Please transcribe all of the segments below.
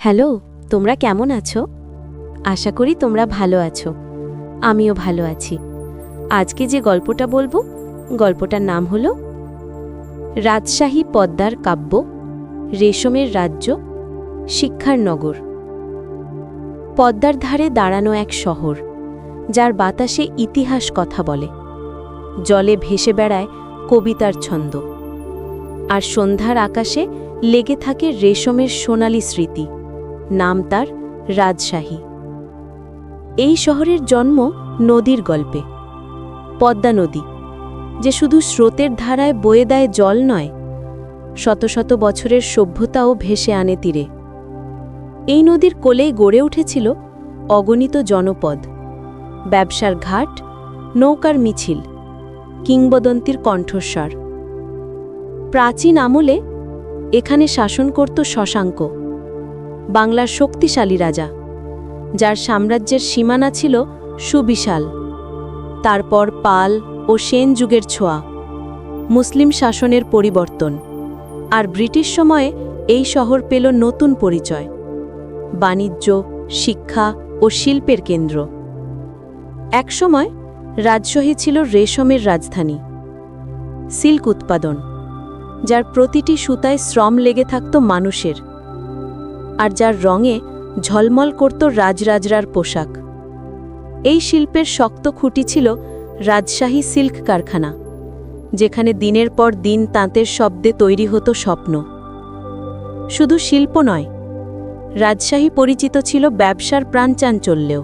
Hello, তোমরা কেমন আছো? আশা করি তোমরা ভালো আছো। আমিও ভালো আছি। আজকে যে গল্পটা বলব, গল্পটার নাম হল রাজশাহী পদ্মার কাব্য, রেশমের রাজ্য, শিক্ষার নগর। পদ্মার ধারে দাঁড়ানো এক শহর, যার বাতাসে ইতিহাস কথা বলে। জলে ভেসে বেড়ায় কবিতার ছন্দ। আর সন্ধ্যার আকাশে লেগে থাকে রেশমের সোনালি স্মৃতি। নাম তার রাজশাহী। এই শহরের জন্ম নদীর গল্পে। পদ্মা নদী, যে শুধু স্রোতের ধারায় বয়ে দেয় জল নয়, শত শত বছরের সভ্যতাও ভেসে আনে তীরে। এই নদীর কোলেই গড়ে উঠেছিল অগণিত জনপদ, ব্যবসার ঘাট, নৌকার মিছিল, কিংবদন্তির কণ্ঠস্বর। প্রাচীন আমলে এখানে শাসন করত শশাঙ্ক। বাংলার শক্তিশালী রাজা, যার সাম্রাজ্যের সীমানা ছিল সুবিশাল। তারপর পাল ও সেন যুগের ছোঁয়া, মুসলিম শাসনের পরিবর্তন, আর ব্রিটিশ সময়ে এই শহর পেল নতুন পরিচয়, বাণিজ্য, শিক্ষা ও শিল্পের কেন্দ্র। একসময় রাজশাহী ছিল রেশমের রাজধানী, সিল্ক উৎপাদন, যার প্রতিটি সুতায় শ্রম লেগে থাকত মানুষের। আর যার রঙে ঝলমল করত রাজরাজরার পোশাক। এই শিল্পের শক্ত খুঁটি ছিল রাজশাহী সিল্ক কারখানা, যেখানে দিনের পর দিন তাঁতের শব্দে তৈরি হতো স্বপ্ন। শুধু শিল্প নয়, রাজশাহী পরিচিত ছিল ব্যবসার প্রাণচাঞ্চল্যেও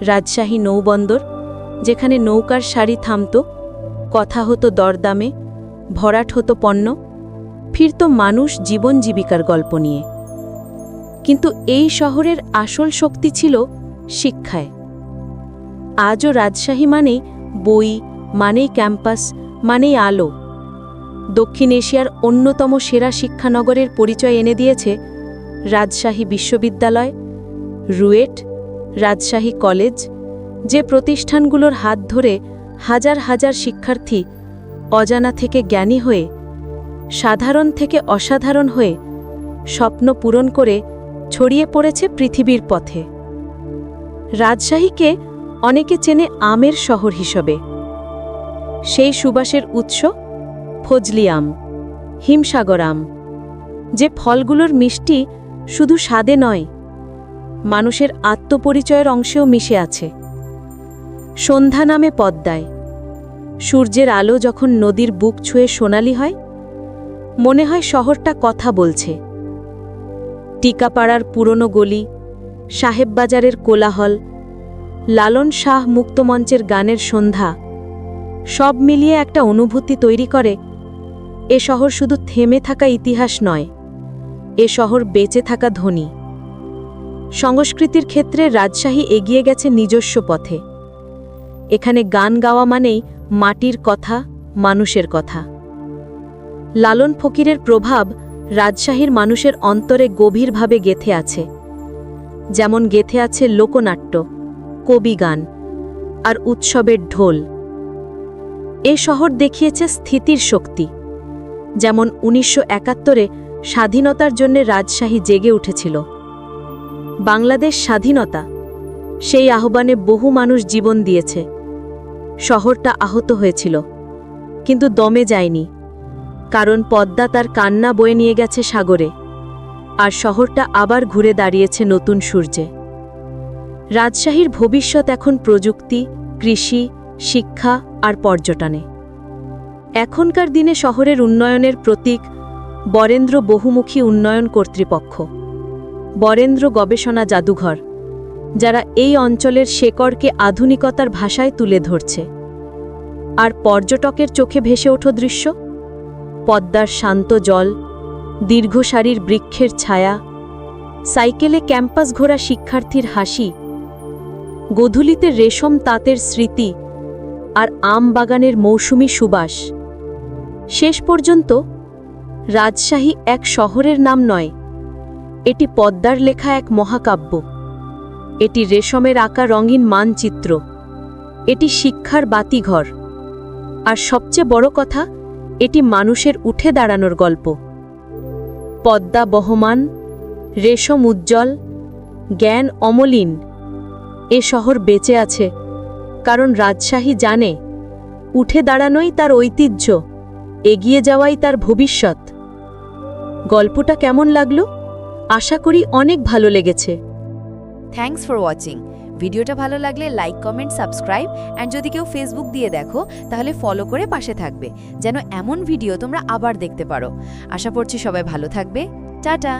রাজশাহী নৌবন্দর, যেখানে নৌকার শাড়ি থামত, কথা হতো দরদামে, ভরাট হতো পণ্য, ফিরত মানুষ জীবন জীবিকার গল্প নিয়ে। কিন্তু এই শহরের আসল শক্তি ছিল শিক্ষায়। আজও রাজশাহী মানেই বই, মানেই ক্যাম্পাস, মানেই আলো। দক্ষিণ এশিয়ার অন্যতম সেরা শিক্ষানগরের পরিচয় এনে দিয়েছে রাজশাহী বিশ্ববিদ্যালয়, রুয়েট, রাজশাহী কলেজ, যে প্রতিষ্ঠানগুলোর হাত ধরে হাজার হাজার শিক্ষার্থী অজানা থেকে জ্ঞানী হয়ে, সাধারণ থেকে অসাধারণ হয়ে স্বপ্ন পূরণ করে ছড়িয়ে পড়েছে পৃথিবীর পথে। রাজশাহীকে অনেকে চেনে আমের শহর হিসেবে। সেই সুবাসের উৎস ফজলি আম, হিমসাগর আম। যে ফলগুলোর মিষ্টি শুধু স্বাদে নয়, মানুষের আত্মপরিচয়ের অংশেও মিশে আছে। সন্ধ্যা নামে পদ্মায়। সূর্যের আলো যখন নদীর বুক ছুঁয়ে সোনালি হয়, মনে হয় শহরটা কথা বলছে। টিকাপাড়ার পুরনো গলি, সাহেববাজারের কোলাহল, লালন শাহ মুক্তমঞ্চের গানের সন্ধ্যা, সব মিলিয়ে একটা অনুভূতি তৈরি করে, এ শহর শুধু থেমে থাকা ইতিহাস নয়, এ শহর বেঁচে থাকা ধ্বনি সংস্কৃতির ক্ষেত্রে রাজশাহী এগিয়ে গেছে নিজস্ব পথে। এখানে গান গাওয়া মানেই মাটির কথা, মানুষের কথা। লালন ফকিরের প্রভাব রাজশাহীর মানুষের অন্তরে গভীরভাবে গেথে আছে। যেমন গেথে আছে লোকনাট্য, কবিগান আর উৎসবের ঢোল। এ শহর দেখিয়েছে স্থিতির শক্তি। যেমন উনিশশো একাত্তরে স্বাধীনতার জন্য রাজশাহী জেগে উঠেছিল। বাংলাদেশ স্বাধীনতা, সেই আহ্বানে বহু মানুষ জীবন দিয়েছে। শহরটা আহত হয়েছিল। কিন্তু দমে যায়নি। কারণ পদ্মা তার কান্না বয়ে নিয়ে গেছে সাগরে। আর শহরটা আবার ঘুরে দাঁড়িয়েছে নতুন সূর্যে। রাজশাহীর ভবিষ্যৎ এখন প্রযুক্তি, কৃষি, শিক্ষা আর পর্যটনে। এখনকার দিনে শহরের উন্নয়নের প্রতীক বরেন্দ্র বহুমুখী উন্নয়ন কর্তৃপক্ষ। বরেন্দ্র গবেষণা জাদুঘর, যারা এই অঞ্চলের শেকড়কে আধুনিকতার ভাষায় তুলে ধরছে। আর পর্যটকের চোখে ভেসে ওঠো দৃশ্য। পদ্মার শান্ত জল দীর্ঘ সারির বৃক্ষের ছায়া, সাইকেলে ক্যাম্পাস ঘোরা শিক্ষার্থীর হাসি, গোধূলিতে রেশম তাঁতের স্মৃতি আর আম বাগানের মৌসুমি সুবাস। শেষ পর্যন্ত রাজশাহী এক শহরের নাম নয়, এটি পদ্মার লেখা এক মহাকাব্য। এটি রেশমের আঁকা রঙিন মানচিত্র। এটি শিক্ষার বাতিঘর। আর সবচেয়ে বড় কথা এটি মানুষের উঠে দাঁড়ানোর গল্প। পদ্মা বহমান, রেশম উজ্জ্বল, জ্ঞান অমলিন, এ শহর বেঁচে আছে, কারণ রাজশাহী জানে, উঠে দাঁড়ানোই তার ঐতিহ্য, এগিয়ে যাওয়াই তার ভবিষ্যৎ। গল্পটা কেমন লাগল? আশা করি অনেক ভালো লেগেছে। থ্যাংকস ফর ওয়াচিং ভিডিওটা ভালো লাগলে লাইক, কমেন্ট, সাবস্ক্রাইব অ্যান্ড যদি কেউ ফেসবুক দিয়ে দেখো, তাহলে ফলো করে পাশে থাকবে। যেন এমন ভিডিও তোমরা আবার দেখতে পারো। আশা করছি সবাই ভালো থাকবে। টাটা!